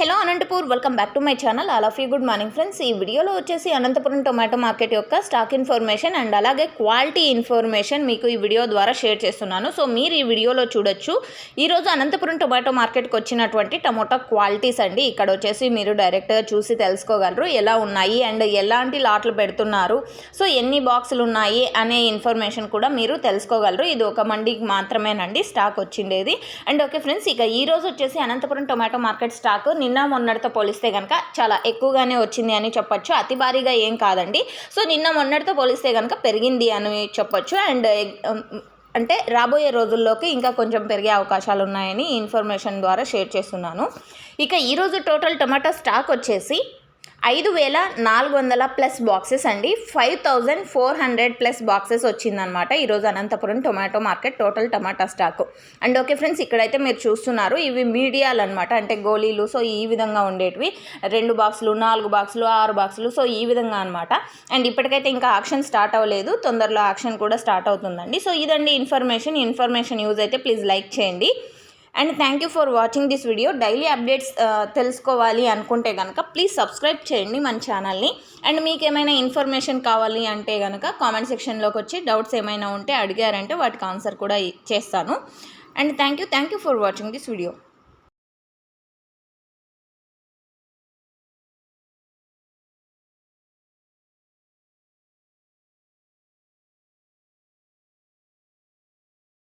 Hello Anantapur welcome back to my channel all of you good morning friends ఈ వీడియోలో వచ్చేసి Anantapuram tomato market యొక్క stock information and అలాగే quality information మీకు ఈ వీడియో ద్వారా షేర్ చేస్తున్నాను. సో మీరు ఈ వీడియోలో చూడొచ్చు. ఈరోజు అనంతపురం టొమాటో మార్కెట్కి వచ్చినటువంటి టమోటా క్వాలిటీస్ అండి. ఇక్కడ వచ్చేసి మీరు డైరెక్ట్గా చూసి తెలుసుకోగలరు. ఎలా ఉన్నాయి అండ్ ఎలాంటి లాట్లు పెడుతున్నారు. సో ఎన్ని బాక్సులు ఉన్నాయి అనే ఇన్ఫర్మేషన్ కూడా మీరు తెలుసుకోగలరు. ఇది ఒక మండికి మాత్రమేనండి. స్టాక్ వచ్చిండేది. అండ్ ఓకే ఫ్రెండ్స్ ఇక ఈ రోజు వచ్చేసి అనంతపురం టొమాటో మార్కెట్ స్టాక్ నిన్న మొన్నటితో పోలిస్తే కనుక చాలా ఎక్కువగానే వచ్చింది అని చెప్పొచ్చు. అతి భారీగా ఏం కాదండి. సో నిన్న మొన్నటితో పోలిస్తే కనుక పెరిగింది అని చెప్పొచ్చు. అండ్ అంటే రాబోయే రోజుల్లోకి ఇంకా కొంచెం పెరిగే అవకాశాలు ఉన్నాయని ఇన్ఫర్మేషన్ ద్వారా షేర్ చేస్తున్నాను. ఇక ఈరోజు టోటల్ టమాటా స్టాక్ వచ్చేసి ఐదు వేల నాలుగు వందల ప్లస్ బాక్సెస్ అండి. Five thousand four hundred plus boxes వచ్చిందనమాట ఈరోజు అనంతపురం టొమాటో మార్కెట్ టోటల్ టమాటా స్టాక్. అండ్ ఓకే ఫ్రెండ్స్ ఇక్కడైతే మీరు చూస్తున్నారు ఇవి మీడియాలు అనమాట అంటే గోళీలు సో ఈ విధంగా ఉండేటివి. రెండు బాక్సులు నాలుగు బాక్సులు ఆరు బాక్సులు సో ఈ విధంగా అనమాట అండ్ ఇప్పటికైతే ఇంకా ఆక్షన్ స్టార్ట్ అవ్వలేదు. తొందరలో ఆక్షన్ కూడా స్టార్ట్ అవుతుందండి. సో ఇదండి ఇన్ఫర్మేషన్. ఇన్ఫర్మేషన్ యూజ్ అయితే ప్లీజ్ లైక్ చేయండి. And thank you for watching this video. Daily updates తెలుసుకోవాలి అనుకుంటే కనుక ప్లీజ్ సబ్స్క్రైబ్ చేయండి మన ఛానల్ని. అండ్ మీకు ఏమైనా ఇన్ఫర్మేషన్ కావాలి అంటే కనుక కామెంట్ సెక్షన్లోకి వచ్చి డౌట్స్ ఏమైనా ఉంటే అడిగారంటే వాటికి ఆన్సర్ కూడా చేస్తాను. And thank you thank you for watching this video.